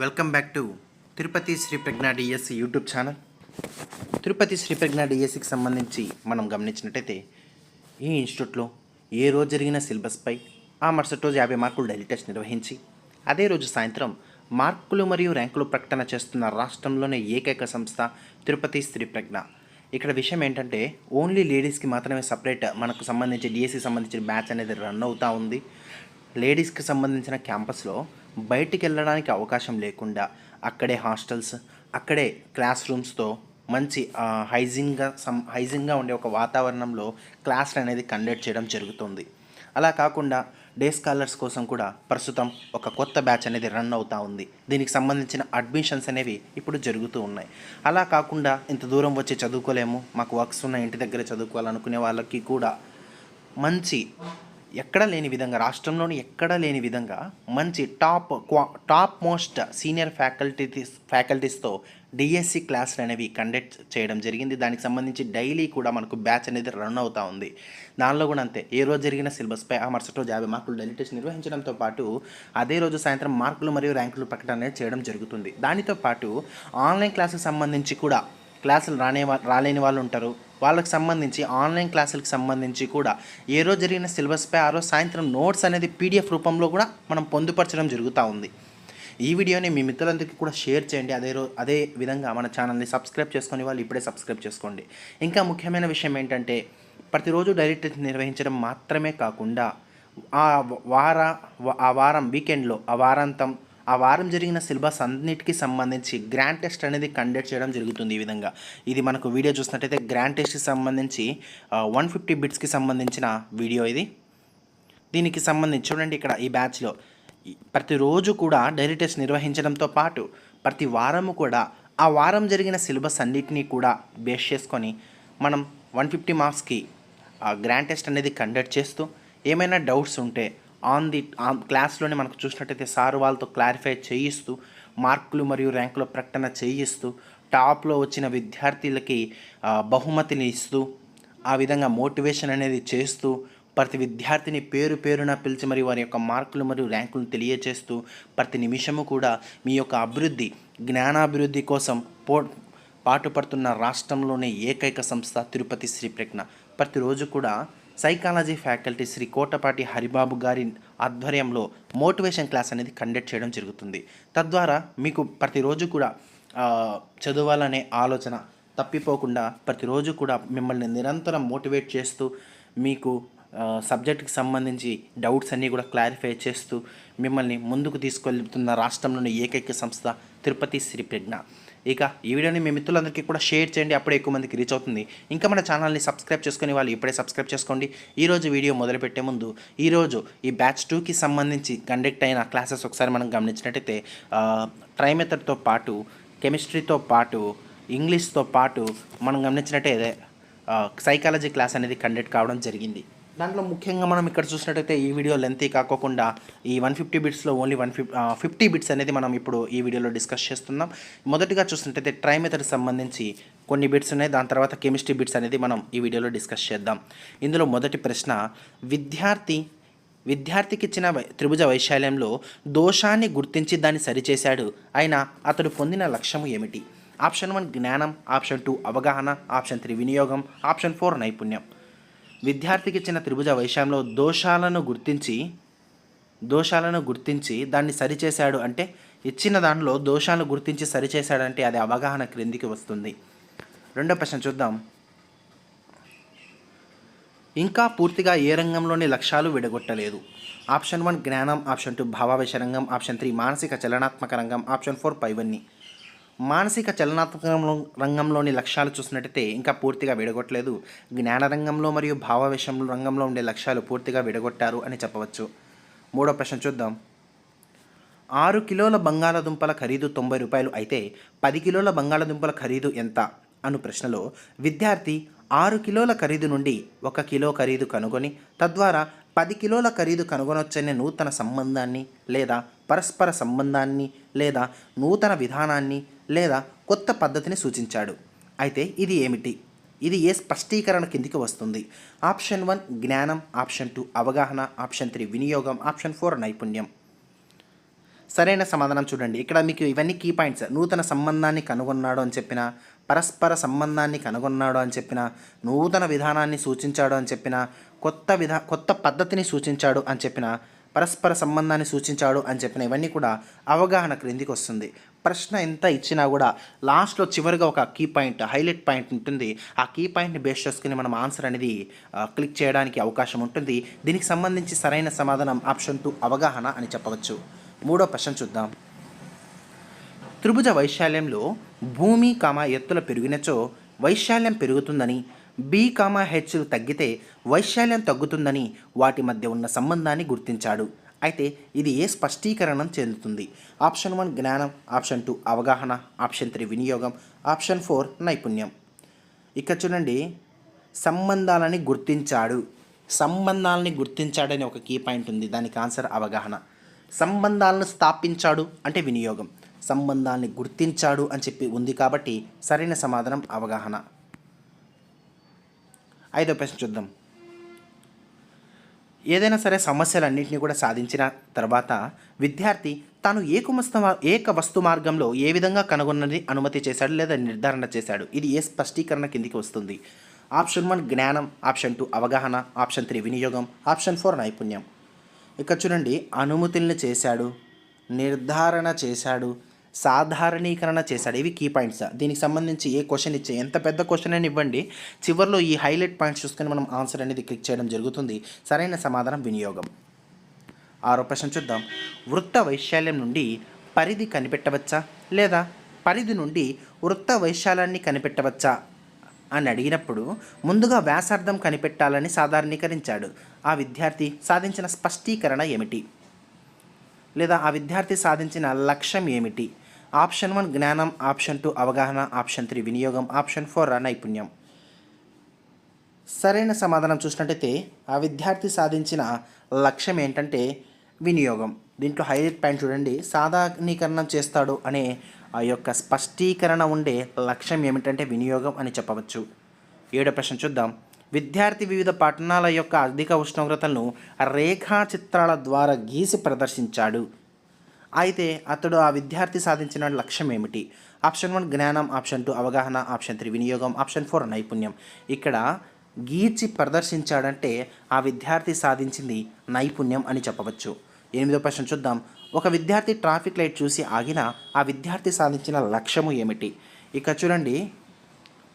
Welcome back to Tirupati Shri Pragna DSC YouTube channel. Tirupati Shri Pragna డిఎస్సికి సంబంధించి మనం గమనించినట్టయితే ఈ ఇన్స్టిట్యూట్లో ఏ రోజు జరిగిన సిలబస్పై ఆ మరుసటి రోజు యాభై మార్కులు డైలీ టెస్ట్ నిర్వహించి అదే రోజు సాయంత్రం మార్కులు మరియు ర్యాంకులు ప్రకటన చేస్తున్న రాష్ట్రంలోనే ఏకైక సంస్థ తిరుపతి శ్రీ ప్రజ్ఞ. ఇక్కడ విషయం ఏంటంటే ఓన్లీ లేడీస్కి మాత్రమే సపరేట్ మనకు సంబంధించి డిఎస్సికి సంబంధించిన బ్యాచ్ అనేది రన్ అవుతూ ఉంది. లేడీస్కి సంబంధించిన క్యాంపస్లో బయటికి వెళ్ళడానికి అవకాశం లేకుండా అక్కడే హాస్టల్స్ అక్కడే క్లాస్ రూమ్స్తో మంచి హైజిన్గా సం హైజిన్గా ఉండే ఒక వాతావరణంలో క్లాసులు అనేది కండక్ట్ చేయడం జరుగుతుంది. అలా కాకుండా డే స్కాలర్స్ కోసం కూడా ప్రస్తుతం ఒక కొత్త బ్యాచ్ అనేది రన్ అవుతూ ఉంది. దీనికి సంబంధించిన అడ్మిషన్స్ అనేవి ఇప్పుడు జరుగుతూ ఉన్నాయి. అలా కాకుండా ఇంత దూరం వచ్చి చదువుకోలేము మాకు వర్క్స్ ఉన్న ఇంటి దగ్గర చదువుకోవాలనుకునే వాళ్ళకి కూడా మంచి ఎక్కడ లేని విధంగా రాష్ట్రంలోని ఎక్కడ లేని విధంగా మంచి టాప్ క్వా టాప్ మోస్ట్ సీనియర్ ఫ్యాకల్టీస్ ఫ్యాకల్టీస్తో డిఎస్సి క్లాసులు అనేవి కండక్ట్ చేయడం జరిగింది. దానికి సంబంధించి డైలీ కూడా మనకు బ్యాచ్ అనేది రన్ అవుతూ ఉంది. దానిలో కూడా అంతే. ఏ రోజు జరిగిన సిలబస్పై ఆ మరుసటి రోజు యాభై మార్కులు డైలీ టెస్ట్ నిర్వహించడంతో పాటు అదే రోజు సాయంత్రం మార్కులు మరియు ర్యాంకులు ప్రకటన అనేది చేయడం జరుగుతుంది. దానితో పాటు ఆన్లైన్ క్లాసులకు సంబంధించి కూడా క్లాసులు రానే రాలేని వాళ్ళు ఉంటారు. వాళ్ళకి సంబంధించి ఆన్లైన్ క్లాసులకు సంబంధించి కూడా ఏ రోజు జరిగిన సిలబస్పై ఆ రోజు సాయంత్రం నోట్స్ అనేది పీడిఎఫ్ రూపంలో కూడా మనం పొందుపరచడం జరుగుతూ ఉంది. ఈ వీడియోని మీ మిత్రులందరికీ కూడా షేర్ చేయండి. అదే రో అదే విధంగా మన ఛానల్ని సబ్స్క్రైబ్ చేసుకొని వాళ్ళు ఇప్పుడే సబ్స్క్రైబ్ చేసుకోండి. ఇంకా ముఖ్యమైన విషయం ఏంటంటే ప్రతిరోజు డైరెక్ట్ నిర్వహించడం మాత్రమే కాకుండా ఆ వార ఆ వారం వీకెండ్లో ఆ వారాంతం ఆ వారం జరిగిన సిలబస్ అన్నిటికీ సంబంధించి గ్రాండ్ టెస్ట్ అనేది కండక్ట్ చేయడం జరుగుతుంది ఈ విధంగా. ఇది మనకు వీడియో చూసినట్టయితే గ్రాండ్ టెస్ట్కి సంబంధించి వన్ ఫిఫ్టీ బిట్స్కి సంబంధించిన వీడియో ఇది. దీనికి సంబంధించి చూడండి ఇక్కడ ఈ బ్యాచ్లో ప్రతిరోజు కూడా డైరీ టెస్ట్ నిర్వహించడంతో పాటు ప్రతి వారము కూడా ఆ వారం జరిగిన సిలబస్ అన్నిటినీ కూడా బేస్ చేసుకొని మనం వన్ ఫిఫ్టీ మార్క్స్కి గ్రాండ్ టెస్ట్ అనేది కండక్ట్ చేస్తూ ఏమైనా డౌట్స్ ఉంటే ఆన్ ది ఆన్ క్లాస్లోనే మనకు చూసినట్టయితే సార్ వాళ్ళతో క్లారిఫై చేయిస్తూ మార్కులు మరియు ర్యాంకుల ప్రకటన చేయిస్తూ టాప్లో వచ్చిన విద్యార్థులకి బహుమతిని ఇస్తూ ఆ విధంగా మోటివేషన్ అనేది చేస్తూ ప్రతి విద్యార్థిని పేరు పేరున పిలిచి మరి వారి యొక్క మార్కులు మరియు ర్యాంకులను తెలియచేస్తూ ప్రతి నిమిషము కూడా మీ యొక్క అభివృద్ధి జ్ఞానాభివృద్ధి కోసం పో పాటుపడుతున్న రాష్ట్రంలోనే ఏకైక సంస్థ తిరుపతి శ్రీ ప్రజ్ఞ. ప్రతిరోజు కూడా సైకాలజీ ఫ్యాకల్టీ శ్రీ కోటపాటి హరిబాబు గారి ఆధ్వర్యంలో మోటివేషన్ క్లాస్ అనేది కండక్ట్ చేయడం జరుగుతుంది. తద్వారా మీకు ప్రతిరోజు కూడా చదవాలనే ఆలోచన తప్పిపోకుండా ప్రతిరోజు కూడా మిమ్మల్ని నిరంతరం మోటివేట్ చేస్తూ మీకు సబ్జెక్ట్కి సంబంధించి డౌట్స్ అన్నీ కూడా క్లారిఫై చేస్తూ మిమ్మల్ని ముందుకు తీసుకెళ్తున్న రాష్ట్రంలోని ఏకైక సంస్థ తిరుపతి శ్రీ ప్రజ్ఞ. ఇక ఈ వీడియోని మీ మిత్రులందరికీ కూడా షేర్ చేయండి అప్పుడే ఎక్కువ మందికి రీచ్ అవుతుంది. ఇంకా మన ఛానల్ని సబ్స్క్రైబ్ చేసుకుని వాళ్ళు ఇప్పుడే సబ్స్క్రైబ్ చేసుకోండి. ఈరోజు వీడియో మొదలుపెట్టే ముందు ఈరోజు ఈ బ్యాచ్ టూకి సంబంధించి కండక్ట్ అయిన క్లాసెస్ ఒకసారి మనం గమనించినట్టయితే ట్రై మెథడ్తో పాటు కెమిస్ట్రీతో పాటు ఇంగ్లీష్తో పాటు మనం గమనించినట్టే సైకాలజీ క్లాస్ అనేది కండక్ట్ కావడం జరిగింది. దాంట్లో ముఖ్యంగా మనం ఇక్కడ చూసినట్టయితే ఈ వీడియో లెంతీ కాకోకుండా ఈ వన్ ఫిఫ్టీ బిట్స్లో ఓన్లీ వన్ ఫిఫ్ ఫిఫ్టీ బిట్స్ అనేది మనం ఇప్పుడు ఈ వీడియోలో డిస్కస్ చేస్తున్నాం. మొదటిగా చూసినట్టయితే ట్రై మెథడ్ సంబంధించి కొన్ని బిట్స్ ఉన్నాయి. దాని తర్వాత కెమిస్ట్రీ బిట్స్ అనేది మనం ఈ వీడియోలో డిస్కస్ చేద్దాం. ఇందులో మొదటి ప్రశ్న విద్యార్థి విద్యార్థికి ఇచ్చిన వై- త్రిభుజ వైశాల్యంలో దోషాన్ని గుర్తించి దాన్ని సరిచేశాడు. అయినా అతడు పొందిన లక్ష్యము ఏమిటి? ఆప్షన్ వన్ జ్ఞానం. ఆప్షన్ టూ అవగాహన. ఆప్షన్ త్రీ వినియోగం. ఆప్షన్ ఫోర్ నైపుణ్యం. విద్యార్థికి ఇచ్చిన త్రిభుజ వైశాంలో దోషాలను గుర్తించి దోషాలను గుర్తించి దాన్ని సరిచేశాడు అంటే ఇచ్చిన దానిలో దోషాలను గుర్తించి సరిచేశాడంటే అది అవగాహన క్రిందికి వస్తుంది. రెండో ప్రశ్న చూద్దాం. ఇంకా పూర్తిగా ఏ రంగంలోని లక్ష్యాలు విడగొట్టలేదు? ఆప్షన్ వన్ జ్ఞానం ఆప్షన్ టూ భావావేశ రంగం ఆప్షన్ త్రీ మానసిక చలనాత్మక రంగం ఆప్షన్ ఫోర్ పైవన్నీ. మానసిక చలనాత్మక రంగంలోని లక్ష్యాలు చూసినట్టయితే ఇంకా పూర్తిగా విడగొట్టలేదు. జ్ఞాన రంగంలో మరియు భావావేశం రంగంలో ఉండే లక్ష్యాలు పూర్తిగా విడగొట్టారు అని చెప్పవచ్చు. మూడో ప్రశ్న చూద్దాం. ఆరు కిలోల బంగాళాదుంపల ఖరీదు తొంభై రూపాయలు అయితే పది కిలోల బంగాళాదుంపల ఖరీదు ఎంత? అను ప్రశ్నలో విద్యార్థి ఆరు కిలోల ఖరీదు నుండి ఒక కిలో ఖరీదు కనుగొని తద్వారా పది కిలోల ఖరీదు కనుగొనొచ్చనే నూతన సంబంధాన్ని లేదా పరస్పర సంబంధాన్ని లేదా నూతన విధానాన్ని లేదా కొత్త పద్ధతిని సూచించాడు. అయితే ఇది ఏమిటి? ఇది ఏ స్పష్టీకరణ కిందికి వస్తుంది? ఆప్షన్ వన్ జ్ఞానం. ఆప్షన్ టూ అవగాహన. ఆప్షన్ త్రీ వినియోగం. ఆప్షన్ ఫోర్ నైపుణ్యం. సరైన సమాధానం చూడండి. ఇక్కడ మీకు ఇవన్నీ కీ పాయింట్స్ నూతన సంబంధాన్ని కనుగొన్నాడు అని చెప్పిన పరస్పర సంబంధాన్ని కనుగొన్నాడు అని చెప్పిన నూతన విధానాన్ని సూచించాడు అని చెప్పిన కొత్త విధా కొత్త పద్ధతిని సూచించాడు అని చెప్పిన పరస్పర సంబంధాన్ని సూచించాడు అని చెప్పిన ఇవన్నీ కూడా అవగాహన క్రిందికి వస్తుంది. ప్రశ్న ఎంత ఇచ్చినా కూడా లాస్ట్లో చివరిగా ఒక కీ పాయింట్ హైలైట్ పాయింట్ ఉంటుంది. ఆ కీ పాయింట్ని బేస్ చేసుకుని మనం ఆన్సర్ అనేది క్లిక్ చేయడానికి అవకాశం ఉంటుంది. దీనికి సంబంధించి సరైన సమాధానం ఆప్షన్ టూ అవగాహన అని చెప్పవచ్చు. మూడో ప్రశ్న చూద్దాం. త్రిభుజ వైశాల్యంలో భూమి కామ ఎత్తుల పెరిగినచో వైశాల్యం పెరుగుతుందని బి కామ హెచ్లు తగ్గితే వైశాల్యం తగ్గుతుందని వాటి మధ్య ఉన్న సంబంధాన్ని గుర్తించాడు. అయితే ఇది ఏ స్పష్టీకరణం చెందుతుంది? ఆప్షన్ వన్ జ్ఞానం ఆప్షన్ టూ అవగాహన ఆప్షన్ త్రీ వినియోగం ఆప్షన్ ఫోర్ నైపుణ్యం. ఇక్కడ చూడండి సంబంధాలని గుర్తించాడు. సంబంధాలని గుర్తించాడని ఒక కీ పాయింట్ ఉంది. దానికి ఆన్సర్ అవగాహన. సంబంధాలను స్థాపించాడు అంటే వినియోగం. సంబంధాన్ని గుర్తించాడు అని చెప్పి ఉంది కాబట్టి సరైన సమాధానం అవగాహన. ఐదో ప్రశ్న చూద్దాం. ఏదైనా సరే సమస్యలన్నింటినీ కూడా సాధించిన తర్వాత విద్యార్థి తాను ఏకమస్త ఏక వస్తు మార్గంలో ఏ విధంగా కనుగొన్నది అనుమతి చేశాడు లేదా నిర్ధారణ చేశాడు? ఇది ఏ స్పష్టీకరణ కిందికి వస్తుంది? ఆప్షన్ వన్ జ్ఞానం. ఆప్షన్ టూ అవగాహన. ఆప్షన్ త్రీ వినియోగం. ఆప్షన్ ఫోర్ నైపుణ్యం. ఇక్కడ చూడండి అనుమతుల్ని చేశాడు నిర్ధారణ చేశాడు సాధారణీకరణ చేశాడు. ఇవి కీ పాయింట్స్ దీనికి సంబంధించి ఏ క్వశ్చన్ ఇచ్చే ఎంత పెద్ద క్వశ్చన్ అని ఇవ్వండి. చివరిలో ఈ హైలైట్ పాయింట్స్ చూసుకొని మనం ఆన్సర్ అనేది క్లిక్ చేయడం జరుగుతుంది. సరైన సమాధానం వినియోగం. ఆరో ప్రశ్న చూద్దాం. వృత్త వైశాల్యం నుండి పరిధి కనిపెట్టవచ్చా? లేదా పరిధి నుండి వృత్త వైశాల్యాన్ని కనిపెట్టవచ్చా? అని అడిగినప్పుడు ముందుగా వ్యాసార్థం కనిపెట్టాలని సాధారణీకరించాడు. ఆ విద్యార్థి సాధించిన స్పష్టీకరణ ఏమిటి? లేదా ఆ విద్యార్థి సాధించిన లక్ష్యం ఏమిటి? ఆప్షన్ వన్ జ్ఞానం. ఆప్షన్ టూ అవగాహన. ఆప్షన్ త్రీ వినియోగం. ఆప్షన్ ఫోర్ నైపుణ్యం. సరైన సమాధానం చూసినట్టయితే ఆ విద్యార్థి సాధించిన లక్ష్యం ఏంటంటే వినియోగం. దీంట్లో హైలైట్ పాయింట్ చూడండి. సాధారణీకరణం చేస్తాడు అనే ఆ యొక్క స్పష్టీకరణ ఉండే లక్ష్యం ఏమిటంటే వినియోగం అని చెప్పవచ్చు. ఏడో ప్రశ్న చూద్దాం. విద్యార్థి వివిధ పట్టణాల యొక్క అధిక ఉష్ణోగ్రతలను రేఖా చిత్రాల ద్వారా గీసి ప్రదర్శించాడు. అయితే అతడు ఆ విద్యార్థి సాధించిన లక్ష్యం ఏమిటి? ఆప్షన్ వన్ జ్ఞానం ఆప్షన్ టూ అవగాహన ఆప్షన్ త్రీ వినియోగం ఆప్షన్ ఫోర్ నైపుణ్యం. ఇక్కడ గీచి ప్రదర్శించాడంటే ఆ విద్యార్థి సాధించింది నైపుణ్యం అని చెప్పవచ్చు. ఎనిమిదో ప్రశ్న చూద్దాం. ఒక విద్యార్థి ట్రాఫిక్ లైట్ చూసి ఆగిన ఆ విద్యార్థి సాధించిన లక్ష్యము ఏమిటి? ఇక చూడండి.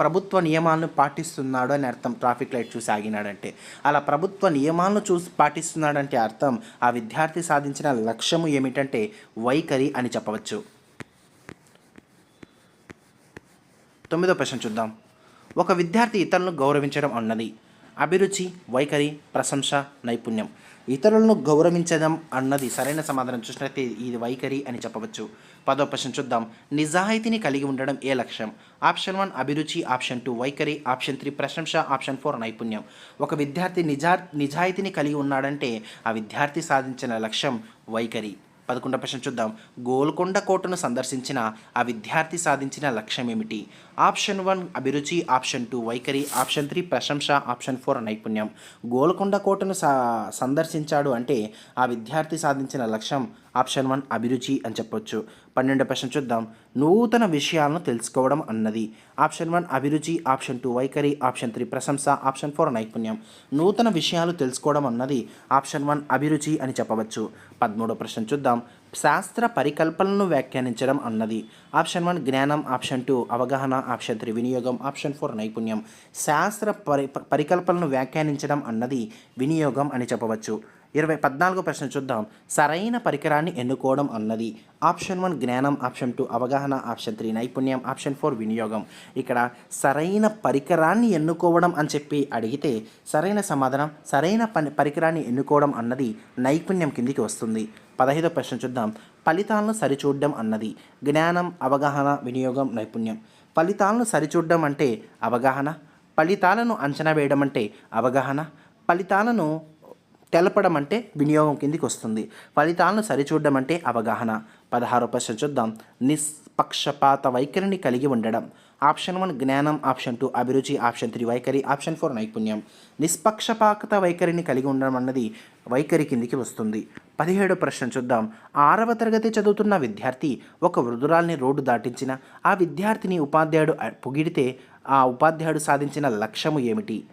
ప్రభుత్వ నియమాలను పాటిస్తున్నాడు అని అర్థం. ట్రాఫిక్ లైట్ చూసి ఆగినాడంటే. అలా ప్రభుత్వ నియమాలను చూసి పాటిస్తున్నాడంటే అర్థం. ఆ విద్యార్థి సాధించిన లక్ష్యము ఏమిటంటే వైఖరి అని చెప్పవచ్చు. తొమ్మిదో ప్రశ్న చూద్దాం. ఒక విద్యార్థి ఇతరులను గౌరవించడం అన్నది. అభిరుచి వైఖరి ప్రశంస నైపుణ్యం. ఇతరులను గౌరవించడం అన్నది సరైన సమాధానం చూసినట్లయితే ఇది వైఖరి అని చెప్పవచ్చు. పదో ప్రశ్న చూద్దాం. నిజాయితీని కలిగి ఉండడం ఏ లక్ష్యం? ఆప్షన్ వన్ అభిరుచి. ఆప్షన్ టూ వైఖరి. ఆప్షన్ త్రీ ప్రశంస. ఆప్షన్ ఫోర్ నైపుణ్యం. ఒక విద్యార్థి నిజా నిజాయితీని కలిగి ఉన్నాడంటే ఆ విద్యార్థి సాధించిన లక్ష్యం వైఖరి. పదకొండవ ప్రశ్న చూద్దాం. గోల్కొండ కోటను సందర్శించిన ఆ విద్యార్థి సాధించిన లక్ష్యం ఏమిటి ఆప్షన్ వన్ అభిరుచి ఆప్షన్ టూ వైఖరి ఆప్షన్ త్రీ ప్రశంస ఆప్షన్ ఫోర్ నైపుణ్యం. గోల్కొండ కోటను సా సందర్శించాడు అంటే ఆ విద్యార్థి సాధించిన లక్ష్యం ఆప్షన్ వన్ అభిరుచి అని చెప్పొచ్చు. పన్నెండో ప్రశ్న చూద్దాం. నూతన విషయాలను తెలుసుకోవడం అన్నది. ఆప్షన్ వన్ అభిరుచి ఆప్షన్ టూ వైఖరి ఆప్షన్ త్రీ ప్రశంస ఆప్షన్ ఫోర్ నైపుణ్యం. నూతన విషయాలు తెలుసుకోవడం అన్నది ఆప్షన్ వన్ అభిరుచి అని చెప్పవచ్చు. పదమూడో ప్రశ్న చూద్దాం. శాస్త్ర పరికల్పనలను వ్యాఖ్యానించడం అన్నది. ఆప్షన్ వన్ జ్ఞానం. ఆప్షన్ టూ అవగాహన. ఆప్షన్ త్రీ వినియోగం. ఆప్షన్ ఫోర్ నైపుణ్యం. శాస్త్ర పరి పరికల్పనను వ్యాఖ్యానించడం అన్నది వినియోగం అని చెప్పవచ్చు. ఇరవై పద్నాలుగో ప్రశ్న చూద్దాం. సరైన పరికరాన్ని ఎన్నుకోవడం అన్నది. ఆప్షన్ వన్ జ్ఞానం. ఆప్షన్ టూ అవగాహన. ఆప్షన్ త్రీ నైపుణ్యం. ఆప్షన్ ఫోర్ వినియోగం. ఇక్కడ సరైన పరికరాన్ని ఎన్నుకోవడం అని చెప్పి అడిగితే సరైన సమాధానం సరైన పని పరికరాన్ని ఎన్నుకోవడం అన్నది నైపుణ్యం కిందికి వస్తుంది. పదహైదో ప్రశ్న చూద్దాం. ఫలితాలను సరిచూడడం అన్నది. జ్ఞానం అవగాహన వినియోగం నైపుణ్యం. ఫలితాలను సరిచూడడం అంటే అవగాహన. ఫలితాలను అంచనా వేయడం అంటే అవగాహన. ఫలితాలను తెలపడం అంటే వినియోగం కిందికి వస్తుంది. ఫలితాలను సరిచూడడం అంటే అవగాహన. పదహారో ప్రశ్న చూద్దాం. నిష్పక్షపాత వైఖరిని కలిగి ఉండడం. ఆప్షన్ వన్ జ్ఞానం ఆప్షన్ టూ అభిరుచి ఆప్షన్ త్రీ వైఖరి ఆప్షన్ ఫోర్ నైపుణ్యం. నిష్పక్షపాత వైఖరిని కలిగి ఉండడం అన్నది వైఖరి కిందికి వస్తుంది. పదిహేడు ప్రశ్న చూద్దాం. ఆరవ తరగతి చదువుతున్న విద్యార్థి ఒక వృద్ధురాల్ని రోడ్డు దాటించిన ఆ విద్యార్థిని ఉపాధ్యాయుడు పొగిడితే ఆ ఉపాధ్యాయుడు సాధించిన లక్ష్యము ఏమిటి?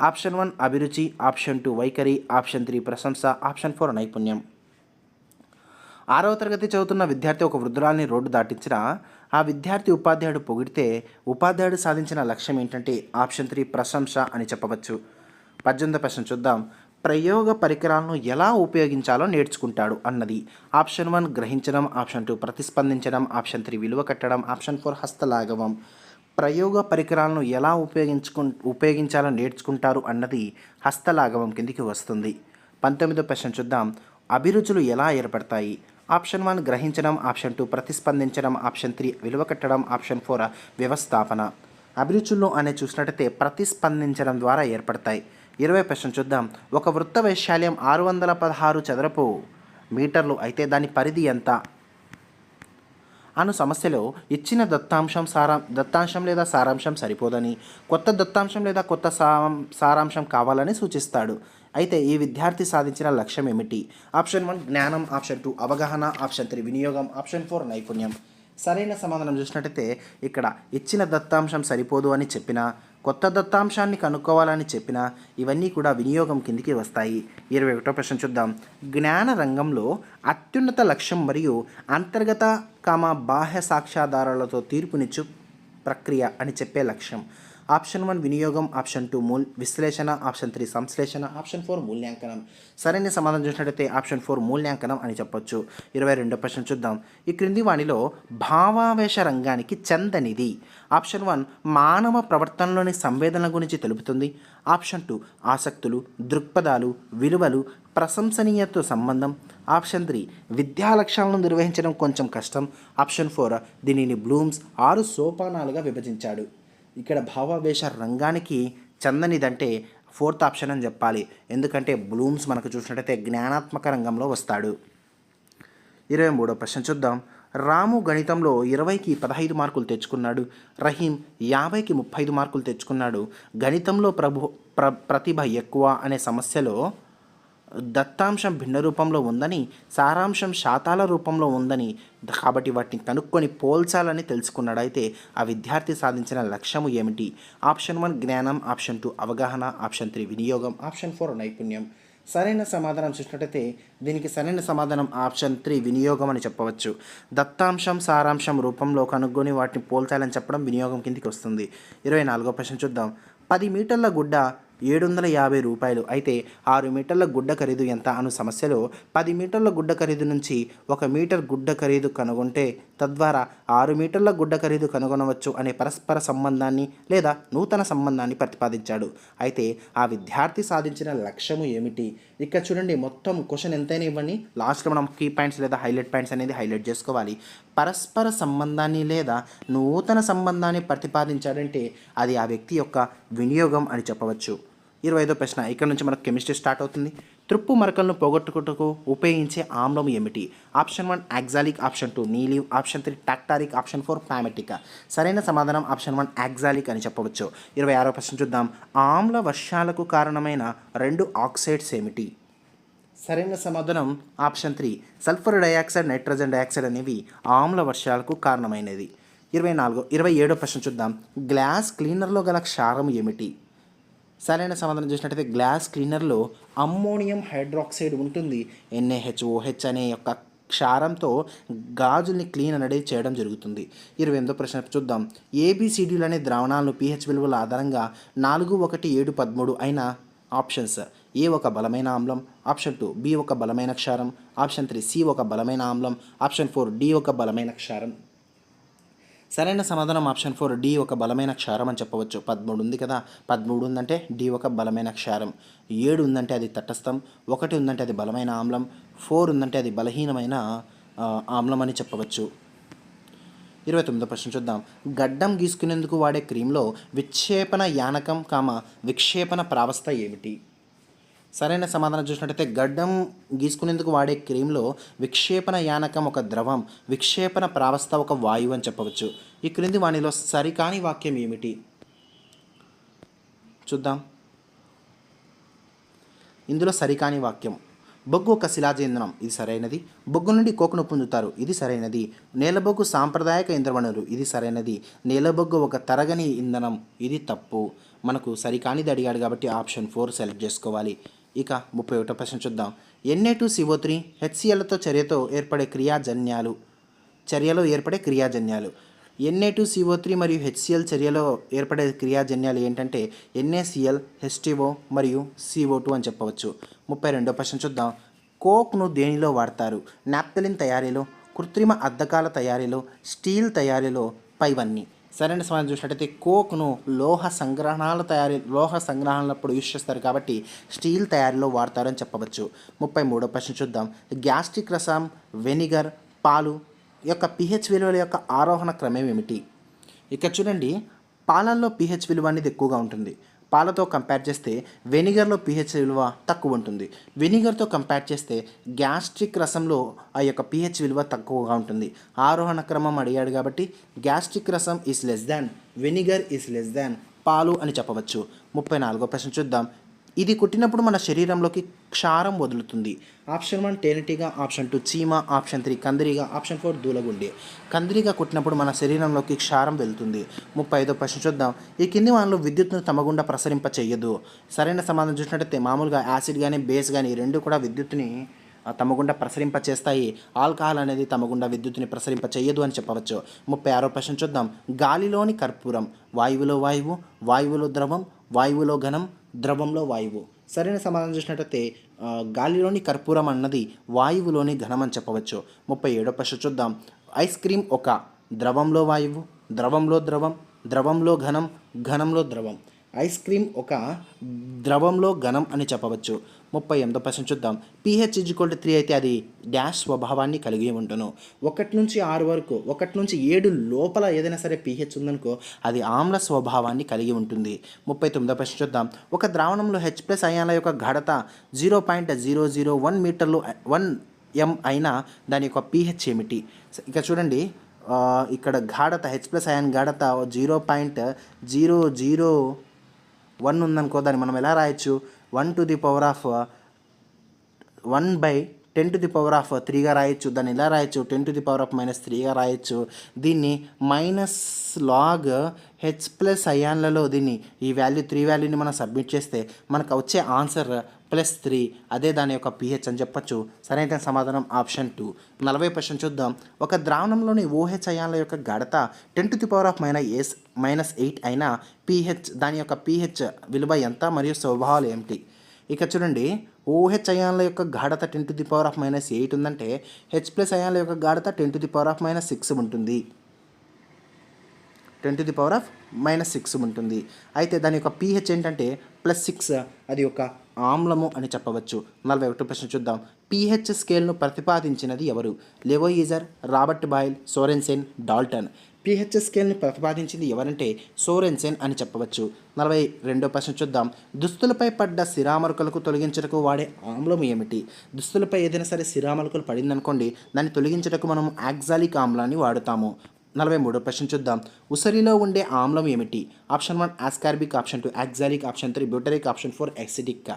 ఆప్షన్ వన్ అభిరుచి ఆప్షన్ టూ వైఖరి ఆప్షన్ త్రీ ప్రశంస ఆప్షన్ ఫోర్ నైపుణ్యం. ఆరవ తరగతి చదువుతున్న విద్యార్థి ఒక వృద్ధురాల్ని రోడ్డు దాటించిన ఆ విద్యార్థి ఉపాధ్యాయుడు పొగిడితే ఉపాధ్యాయుడు సాధించిన లక్ష్యం ఏంటంటే ఆప్షన్ త్రీ ప్రశంస అని చెప్పవచ్చు. పద్దెనిమిది ప్రశ్న చూద్దాం. ప్రయోగ పరికరాలను ఎలా ఉపయోగించాలో నేర్చుకుంటాడు అన్నది. ఆప్షన్ వన్ గ్రహించడం ఆప్షన్ టూ ప్రతిస్పందించడం ఆప్షన్ త్రీ విలువ కట్టడం ఆప్షన్ ఫోర్ హస్తలాఘవం ప్రయోగ పరికరాలను ఎలా ఉపయోగించుకు ఉపయోగించాలో నేర్చుకుంటారు అన్నది హస్తలాఘవం కిందికి వస్తుంది. పంతొమ్మిదో ప్రశ్న చూద్దాం. అభిరుచులు ఎలా ఏర్పడతాయి? ఆప్షన్ వన్ గ్రహించడం ఆప్షన్ టూ ప్రతిస్పందించడం ఆప్షన్ త్రీ విలువ కట్టడం ఆప్షన్ ఫోర్ వ్యవస్థాపన. అభిరుచుల్లో అనే చూసినట్టయితే ప్రతిస్పందించడం ద్వారా ఏర్పడతాయి. ఇరవై ప్రశ్న చూద్దాం. ఒక వృత్త వైశాల్యం ఆరు వందల పదహారు చదరపు మీటర్లు అయితే దాని పరిధి ఎంత? అను సమస్యలో ఇచ్చిన దత్తాంశం సారా దత్తాంశం లేదా సారాంశం సరిపోదని కొత్త దత్తాంశం లేదా కొత్త సారాంశం కావాలని సూచిస్తాడు. అయితే ఈ విద్యార్థి సాధించిన లక్ష్యం ఏమిటి? ఆప్షన్ వన్ జ్ఞానం. ఆప్షన్ టూ అవగాహన. ఆప్షన్ త్రీ వినియోగం. ఆప్షన్ ఫోర్ నైపుణ్యం. సరైన సమాధానం చూసినట్టయితే ఇక్కడ ఇచ్చిన దత్తాంశం సరిపోదు అని చెప్పినా కొత్త దత్తాంశాన్ని కనుక్కోవాలని చెప్పినా ఇవన్నీ కూడా వినియోగం కిందికి వస్తాయి. ఇరవై ఒకటో ప్రశ్న చూద్దాం. జ్ఞాన రంగంలో అత్యున్నత లక్ష్యం మరియు అంతర్గత కామ బాహ్య సాక్ష్యాధారాలతో తీర్పునిచ్చు ప్రక్రియ అని చెప్పే లక్ష్యం. ఆప్షన్ వన్ వినియోగం ఆప్షన్ టూ మూల్ విశ్లేషణ ఆప్షన్ త్రీ సంశ్లేషణ ఆప్షన్ ఫోర్ మూల్యాంకనం. సరైన సమాధానం చూసినట్టయితే ఆప్షన్ ఫోర్ మూల్యాంకనం అని చెప్పొచ్చు. ఇరవై రెండో ప్రశ్న చూద్దాం. ఈ క్రింది వాణిలో భావావేశ రంగానికి చెందనిది ఆప్షన్ వన్ మానవ ప్రవర్తనలోని సంవేదనల గురించి తెలుపుతుంది. ఆప్షన్ టూ ఆసక్తులు దృక్పథాలు విలువలు ప్రశంసనీయతతో సంబంధం. ఆప్షన్ త్రీ విద్యా లక్ష్యాలను నిర్వహించడం కొంచెం కష్టం. ఆప్షన్ ఫోర్ దీనిని బ్లూమ్స్ ఆరు సోపానాలుగా విభజించాడు. ఇక్కడ భావావేశ రంగానికి చందనిదంటే ఫోర్త్ ఆప్షన్ అని చెప్పాలి. ఎందుకంటే బ్లూమ్స్ మనకు చూసినట్టయితే జ్ఞానాత్మక రంగంలో వస్తాడు. ఇరవై మూడో ప్రశ్న చూద్దాం. రాము గణితంలో ఇరవైకి పదహైదు మార్కులు తెచ్చుకున్నాడు. రహీం యాభైకి ముప్పై ఐదు మార్కులు తెచ్చుకున్నాడు. గణితంలో ప్రభు ప్ర ప్రతిభ ఎక్కువ అనే సమస్యలో దత్తాంశం భిన్న రూపంలో ఉందని సారాంశం శాతాల రూపంలో ఉందని కాబట్టి వాటిని కనుక్కొని పోల్చాలని తెలుసుకున్నాడు. అయితే ఆ విద్యార్థి సాధించిన లక్ష్యము ఏమిటి? ఆప్షన్ వన్ జ్ఞానం ఆప్షన్ టూ అవగాహన ఆప్షన్ త్రీ వినియోగం ఆప్షన్ ఫోర్ నైపుణ్యం. సరైన సమాధానం చూసినట్టయితే దీనికి సరైన సమాధానం ఆప్షన్ త్రీ వినియోగం అని చెప్పవచ్చు. దత్తాంశం సారాంశం రూపంలో కనుక్కొని వాటిని పోల్చాలని చెప్పడం వినియోగం కిందికి వస్తుంది. ఇరవై నాలుగో ప్రశ్న చూద్దాం. పది మీటర్ల గుడ్డ ఏడు వందల యాభై రూపాయలు. అయితే ఆరు మీటర్ల గుడ్డ ఖరీదు ఎంత అను సమస్యలో పది మీటర్ల గుడ్డ ఖరీదు నుంచి ఒక మీటర్ గుడ్డ ఖరీదు కనుగొంటే తద్వారా ఆరు మీటర్ల గుడ్డ ఖరీదు కనుగొనవచ్చు అనే పరస్పర సంబంధాన్ని లేదా నూతన సంబంధాన్ని ప్రతిపాదించాడు. అయితే ఆ విద్యార్థి సాధించిన లక్ష్యము ఏమిటి? ఇక్కడ చూడండి మొత్తం క్వశ్చన్ ఎంతైనా ఇవ్వండి. లాస్ట్లో మనం కీ పాయింట్స్ లేదా హైలైట్ పాయింట్స్ అనేది హైలైట్ చేసుకోవాలి. పరస్పర సంబంధాన్ని లేదా నూతన సంబంధాన్ని ప్రతిపాదించాడంటే అది ఆ వ్యక్తి యొక్క వినియోగం అని చెప్పవచ్చు. ఇరవై ఐదో ప్రశ్న. ఇక్కడ నుంచి మనకు కెమిస్ట్రీ స్టార్ట్ అవుతుంది. తృప్పు మరకలను పోగొట్టుకుటకు ఉపయోగించే ఆమ్లం ఏమిటి? Option one oxalic option two నీలివ్ option three tartaric. Option four palmitic. సరైన సమాధానం ఆప్షన్ వన్ యాక్జాలిక్ అని చెప్పవచ్చు. ఇరవై ఆరో ప్రశ్న చూద్దాం. ఆమ్ల వర్షాలకు కారణమైన రెండు ఆక్సైడ్స్ ఏమిటి? సరైన సమాధానం option three sulphur dioxide nitrogen dioxide అనేవి ఆమ్ల వర్షాలకు కారణమైనది ఇరవై నాలుగో ఇరవై ఏడో ప్రశ్న చూద్దాం. గ్లాస్ క్లీనర్లో గల క్షారం ఏమిటి? సరైన సమాధానం చూసినట్టయితే గ్లాస్ క్లీనర్లో అమ్మోనియం హైడ్రాక్సైడ్ ఉంటుంది. ఎన్ఏహెచ్ఓహెచ్ అనే యొక్క క్షారంతో గాజుల్ని క్లీన్ అనేది చేయడం జరుగుతుంది. ఇరవై ఎనిమిదో ప్రశ్న చూద్దాం. ఏబిసిడీలు అనే ద్రావణాలను పీహెచ్ విలువల ఆధారంగా నాలుగు ఒకటి ఏడు పదమూడు అయిన ఆప్షన్స్. ఏ ఒక బలమైన ఆమ్లం ఆప్షన్ టూ బి ఒక బలమైన క్షారం ఆప్షన్ త్రీ సి ఒక బలమైన ఆమ్లం ఆప్షన్ ఫోర్ డి ఒక బలమైన క్షారం. సరైన సమాధానం ఆప్షన్ ఫోర్ డి ఒక బలమైన క్షారం అని చెప్పవచ్చు. పదమూడు ఉంది కదా పదమూడు ఉందంటే డి ఒక బలమైన క్షారం. ఏడు ఉందంటే అది తటస్థం ఒకటి ఉందంటే అది బలమైన ఆమ్లం ఫోర్ ఉందంటే అది బలహీనమైన ఆమ్లం అని చెప్పవచ్చు. ఇరవై తొమ్మిదో ప్రశ్న చూద్దాం. గడ్డం గీసుకునేందుకు వాడే క్రీమ్లో విక్షేపణ యానకం కామ విక్షేపణ ప్రావస్థ ఏమిటి? సరైన సమాధానం చూసినట్టయితే గడ్డం గీసుకునేందుకు వాడే క్రీమ్లో విక్షేపణ యానకం ఒక ద్రవం విక్షేపణ ప్రావస్థ ఒక వాయువు అని చెప్పవచ్చు. ఈ క్రింది వాణిలో సరికాని వాక్యం ఏమిటి? చూద్దాం. ఇందులో సరికాని వాక్యం. బొగ్గు ఒక శిలాజ ఇంధనం ఇది సరైనది. బొగ్గు నుండి కోకును పొందుతారు ఇది సరైనది. నేలబొగ్గు సాంప్రదాయక ఇంధనవనరు ఇది సరైనది. నేలబొగ్గు ఒక తరగని ఇంధనం ఇది తప్పు. మనకు సరికానిది అడిగాడు కాబట్టి ఆప్షన్ ఫోర్ సెలెక్ట్ చేసుకోవాలి. ఇక ముప్పై ఒకటో ప్రశ్న చూద్దాం. ఎన్ఏ టూ సిఓ త్రీ హెచ్సిఎల్తో చర్యతో ఏర్పడే క్రియాజన్యాలు. చర్యలో ఏర్పడే క్రియాజన్యాలు. ఎన్ఏ టూ సిఓ త్రీ మరియు హెచ్సిఎల్ చర్యలో ఏర్పడే క్రియాజన్యాలు ఏంటంటే ఎన్ఏసిఎల్ హెచ్టిఓ మరియు సిఓ టూ అని చెప్పవచ్చు. ముప్పై రెండో ప్రశ్న చూద్దాం. కోక్ను దేనిలో వాడతారు? నాప్థలిన్ తయారీలో కృత్రిమ అద్దకాల తయారీలో స్టీల్ తయారీలో పైవన్నీ. సరైన సమాధానం చూసినట్టయితే కోక్ను లోహ సంగ్రహణాల తయారీ లోహ సంగ్రహణలప్పుడు యూజ్ చేస్తారు కాబట్టి స్టీల్ తయారీలో వాడతారని చెప్పవచ్చు. ముప్పై మూడో ప్రశ్న చూద్దాం. గ్యాస్ట్రిక్ రసం వెనిగర్ పాలు యొక్క పిహెచ్ విలువల యొక్క ఆరోహణ క్రమం ఏమిటి? ఇక్కడ చూడండి పాలల్లో పిహెచ్ విలువ అనేది ఎక్కువగా ఉంటుంది. పాలతో కంపేర్ చేస్తే వెనిగర్లో పిహెచ్ విలువ తక్కువ ఉంటుంది. వెనిగర్తో కంపేర్ చేస్తే గ్యాస్ట్రిక్ రసంలో ఆ యొక్క పిహెచ్ విలువ తక్కువగా ఉంటుంది. ఆరోహణ క్రమం అడిగాడు కాబట్టి గ్యాస్ట్రిక్ రసం is less than vinegar is less than పాలు అని చెప్పవచ్చు. ముప్పై నాలుగో ప్రశ్న చూద్దాం. ఇది కుట్టినప్పుడు మన శరీరంలోకి క్షారం వదులుతుంది. ఆప్షన్ వన్ తేనెటీగ ఆప్షన్ టూ చీమ ఆప్షన్ త్రీ కందిరిగా ఆప్షన్ ఫోర్ దూలగుండి. కందిరిగా కుట్టినప్పుడు మన శరీరంలోకి క్షారం వెళ్తుంది. ముప్పై ఐదో ప్రశ్న చూద్దాం. ఈ కింది వాళ్ళు విద్యుత్ను తమ గుండా ప్రసరింప చేయదు సరైన సమాధానం చూసినట్టయితే మామూలుగా యాసిడ్ కానీ బేస్ కానీ రెండు కూడా విద్యుత్ని తమగుండా తమ గుండా ప్రసరింప చేస్తాయి. ఆల్కహాల్ అనేది తమగుండా విద్యుత్ని విద్యుత్తుని ప్రసరింప చేయదు అని చెప్పవచ్చు. ముప్పై ఆరో ప్రశ్న చూద్దాం. గాలిలోని కర్పూరం వాయువులో వాయువు వాయువులో ద్రవం వాయువులో ఘనం ద్రవంలో వాయువు. సరైన సమాధానం చూసినట్టయితే గాలిలోని కర్పూరం అన్నది వాయువులోని ఘనం అని చెప్పవచ్చు. ముప్పై ఏడో ప్రశ్న చూద్దాం. ఐస్ క్రీమ్ ఒక ద్రవంలో వాయువు ద్రవంలో ద్రవం ద్రవంలో ఘనం ఘనంలో ద్రవం. ఐస్ క్రీమ్ ఒక ద్రవంలో ఘనం అని చెప్పవచ్చు. ముప్పై ఎనిమిదో ప్రశ్న చూద్దాం. పిహెచ్ ఈజ్వల్ టు త్రీ అయితే అది డాష్ స్వభావాన్ని కలిగి ఉంటును ఒకటి నుంచి ఆరు వరకు ఒకటి నుంచి ఏడు లోపల ఏదైనా సరే పీహెచ్ ఉందనుకో అది ఆమ్ల స్వభావాన్ని కలిగి ఉంటుంది. ముప్పై తొమ్మిదో ప్రశ్న చూద్దాం. ఒక ద్రావణంలో హెచ్ ప్లస్ అయాన్ల యొక్క ఘడత zero point zero zero one మీటర్లు వన్ ఎం అయినా దాని యొక్క పిహెచ్ ఏమిటి? ఇక చూడండి. ఇక్కడ గాఢత హెచ్ ప్లస్ అయాన్ గాఢత zero point zero zero one ఉందనుకో దాన్ని మనం ఎలా రాయొచ్చు? One to the power of one by ten to the power of త్రీగా రాయొచ్చు దాన్ని ఇలా రాయొచ్చు? Ten to the power of minus త్రీగా రాయొచ్చు. దీన్ని మైనస్ లాగ్ హెచ్ ప్లస్ అయాన్లలో దీన్ని ఈ వాల్యూ త్రీ వాల్యూని మనం సబ్మిట్ చేస్తే మనకు వచ్చే ఆన్సర్ ప్లస్ త్రీ అదే దాని యొక్క పిహెచ్ అని చెప్పొచ్చు. సరైన సమాధానం ఆప్షన్ టూ. నలభై పర్సెంట్ చూద్దాం. ఒక ద్రావణంలోని ఓహెచ్ అయాన్ల యొక్క గాఢత ten to the power of minus S minus eight అయినా పిహెచ్ దాని యొక్క పిహెచ్ విలువ ఎంత మరియు స్వభావాలు ఏమిటి? ఇక చూడండి. ఓహెచ్ అయాన్ల యొక్క గాఢత ten to the power of minus eight ఉందంటే హెచ్ ప్లస్ అయాన్ల యొక్క గాఢత ten to the power of minus six ఉంటుంది. Ten to the power of minus six ఉంటుంది. అయితే దాని యొక్క పీహెచ్ ఏంటంటే ప్లస్ సిక్స్ అది ఒక ఆమ్లము అని చెప్పవచ్చు. నలభై ఒకటి ప్రశ్న చూద్దాం. పిహెచ్ స్కేల్ను ప్రతిపాదించినది ఎవరు? Lavoisier Robert Boyle Sorensen Dalton. PH స్కేల్ని ప్రతిపాదించింది ఎవరంటే సోరెన్సెన్ అని చెప్పవచ్చు. నలభై రెండో ప్రశ్న చూద్దాం. దుస్తులపై పడ్డ సిరామరుకలకు తొలగించటకు వాడే ఆమ్లం ఏమిటి? దుస్తులపై ఏదైనా సరే సిరామరుకలు పడిందనుకోండి దాన్ని తొలగించటకు మనం యాక్సాలిక్ ఆమ్లాన్ని వాడుతాము. నలభై మూడో. ప్రశ్న చూద్దాం. ఉసరిలో ఉండే ఆమ్లం ఏమిటి? Option one ascorbic option two oxalic option three butyric option four ఎక్సిడిక్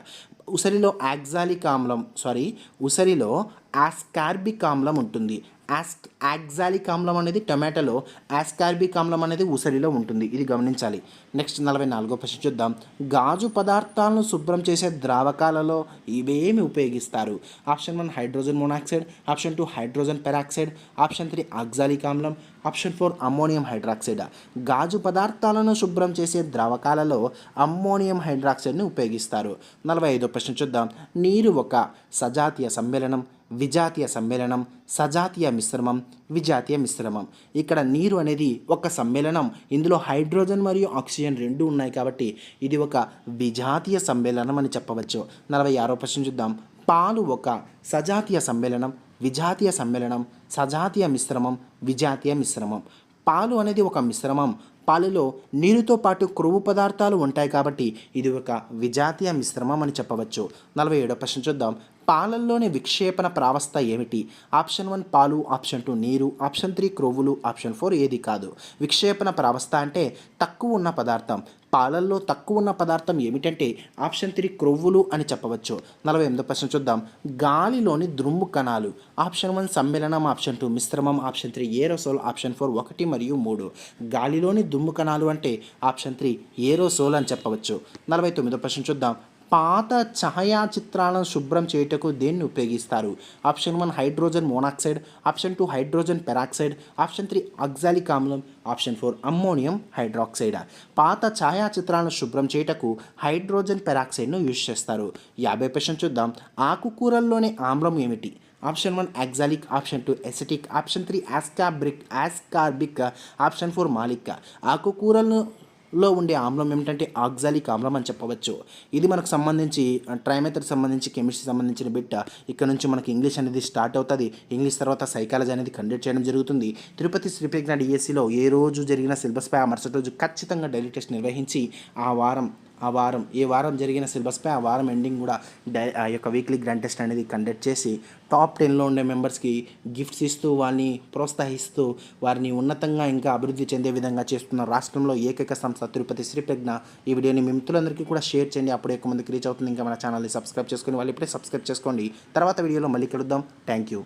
ఉసరిలో యాక్జాలిక్ ఆమ్లం సారీ ఉసరిలో ఆస్కార్బిక్ ఆమ్లం ఉంటుంది. యాస్క్ యాక్సాలిక్ ఆమ్లం అనేది టొమాటోలో ఆస్కార్బిక్ ఆమ్లం అనేది ఉసరిలో ఉంటుంది. ఇది గమనించాలి. నెక్స్ట్ నలభై నాలుగో ప్రశ్న చూద్దాం. గాజు పదార్థాలను శుభ్రం చేసే ద్రావకాలలో ఇవేమి ఉపయోగిస్తారు? Option one hydrogen monoxide. Option two hydrogen peroxide. Option three oxalic ఆమ్లం ఆప్షన్ ఫోర్ అమ్మోనియం హైడ్రాక్సైడ్? గాజు పదార్థాలను శుభ్రం చేసే ద్రావకాలలో అమ్మోనియం హైడ్రాక్సైడ్ని ఉపయోగిస్తారు. నలభై ఐదో ప్రశ్న చూద్దాం. నీరు ఒక సజాతీయ సమ్మేళనం విజాతీయ సమ్మేళనం సజాతీయ మిశ్రమం విజాతీయ మిశ్రమం. ఇక్కడ నీరు అనేది ఒక సమ్మేళనం. ఇందులో హైడ్రోజన్ మరియు ఆక్సిజన్ రెండు ఉన్నాయి కాబట్టి ఇది ఒక విజాతీయ సమ్మేళనం అని చెప్పవచ్చు. నలభై ఆరో ప్రశ్న చూద్దాం. పాలు ఒక సజాతీయ సమ్మేళనం విజాతీయ సమ్మేళనం సజాతీయ మిశ్రమం విజాతీయ మిశ్రమం. పాలు అనేది ఒక మిశ్రమం. పాలలో నీరుతో పాటు క్రొవ్వు పదార్థాలు ఉంటాయి కాబట్టి ఇది ఒక విజాతీయ మిశ్రమం అని చెప్పవచ్చు. నలభై ఏడో ప్రశ్న చూద్దాం. పాలల్లోని విక్షేపణ ప్రావస్థ ఏమిటి? ఆప్షన్ వన్ పాలు ఆప్షన్ టూ నీరు ఆప్షన్ త్రీ క్రొవ్వులు ఆప్షన్ ఫోర్ ఏది కాదు. విక్షేపణ ప్రావస్థ అంటే తక్కువ ఉన్న పదార్థం. పాలల్లో తక్కువ ఉన్న పదార్థం ఏమిటంటే ఆప్షన్ త్రీ క్రొవ్వులు అని చెప్పవచ్చు. నలభై ఎనిమిదో ప్రశ్న చూద్దాం. గాలిలోని దుమ్ము కణాలు. ఆప్షన్ వన్ సమ్మేళనం ఆప్షన్ టూ మిశ్రమం option three aerosol option four ఒకటి మరియు మూడు. గాలిలోని దుమ్ము కణాలు అంటే ఆప్షన్ త్రీ ఏరోసోల్ అని చెప్పవచ్చు. నలభై తొమ్మిదో ప్రశ్న చూద్దాం. పాత ఛాయాచిత్రాలను శుభ్రం చేయుటకు దేన్ని ఉపయోగిస్తారు? Option one hydrogen monoxide option two hydrogen peroxide option three oxalic ఆమ్లం ఆప్షన్ ఫోర్ అమ్మోనియం హైడ్రాక్సైడ్. పాత ఛాయాచిత్రాలను శుభ్రం చేయుటకు హైడ్రోజన్ పెరాక్సైడ్ను యూజ్ చేస్తారు. యాభై ప్రశ్న చూద్దాం. ఆకుకూరల్లోని ఆమ్లం ఏమిటి? Option one oxalic option two acetic option three ascorbic ascorbic option four malic. ఆకుకూరలను లో ఉండే ఆమ్లం ఏమిటంటే ఆక్సాలిక్ ఆమ్లం అని చెప్పవచ్చు. ఇది మనకు సంబంధించి ట్రైమెథర్ సంబంధించి కెమిస్ట్రీ సంబంధించిన బిట్ట. ఇక్కడ నుంచి మనకి ఇంగ్లీష్ అనేది స్టార్ట్ అవుతుంది. ఇంగ్లీష్ తర్వాత సైకాలజీ అనేది కండక్ట్ చేయడం జరుగుతుంది. తిరుపతి శ్రీప్రజ్ఞ డిఎస్సిలో ఏ రోజు జరిగిన సిలబస్పై ఆ మరుసటి రోజు ఖచ్చితంగా డైలీ టెస్ట్ నిర్వహించి ఆ వారం ఆ వారం ఏ వారం జరిగిన సిలబస్పై ఆ వారం ఎండింగ్ కూడా డై ఆ యొక్క వీక్లీ గ్రాండ్ టెస్ట్ అనేది కండక్ట్ చేసి టాప్ టెన్లో ఉండే మెంబర్స్కి గిఫ్ట్స్ ఇస్తూ వాళ్ళని ప్రోత్సహిస్తూ వారిని ఉన్నతంగా ఇంకా అభివృద్ధి చెందే విధంగా చేస్తున్న రాష్ట్రంలో ఏకైక సంస్థ తిరుపతి శ్రీ ప్రజ్ఞ ఈ వీడియోని మీ మిత్రులందరికీ కూడా షేర్ చేయండి. అప్పుడు ఎక్కువ మందికి రీచ్ అవుతుంది. ఇంకా మన ఛానల్ని సబ్స్క్రైబ్ చేసుకొని వాళ్ళు ఇప్పుడే సబ్స్క్రైబ్ చేసుకోండి. తర్వాత వీడియోలో మళ్ళీ కలుద్దాం. Thank you